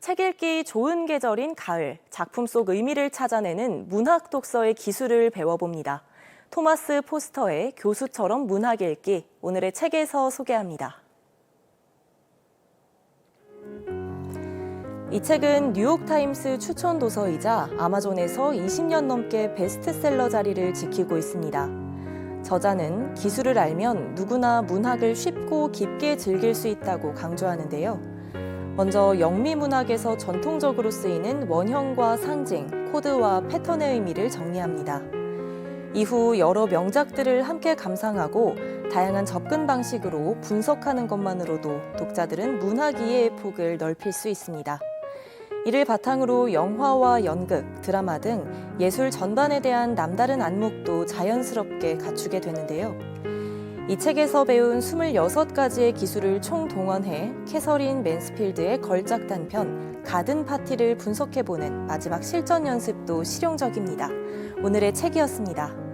책 읽기 좋은 계절인 가을, 작품 속 의미를 찾아내는 문학 독서의 기술을 배워봅니다. 토마스 포스터의 교수처럼 문학 읽기, 오늘의 책에서 소개합니다. 이 책은 뉴욕타임스 추천 도서이자 아마존에서 20년 넘게 베스트셀러 자리를 지키고 있습니다. 저자는 기술을 알면 누구나 문학을 쉽고 깊게 즐길 수 있다고 강조하는데요. 먼저 영미 문학에서 전통적으로 쓰이는 원형과 상징, 코드와 패턴의 의미를 정리합니다. 이후 여러 명작들을 함께 감상하고 다양한 접근 방식으로 분석하는 것만으로도 독자들은 문학 이해의 폭을 넓힐 수 있습니다. 이를 바탕으로 영화와 연극, 드라마 등 예술 전반에 대한 남다른 안목도 자연스럽게 갖추게 되는데요. 이 책에서 배운 26가지의 기술을 총동원해 캐서린 맨스필드의 걸작 단편 가든 파티를 분석해보는 마지막 실전 연습도 실용적입니다. 오늘의 책이었습니다.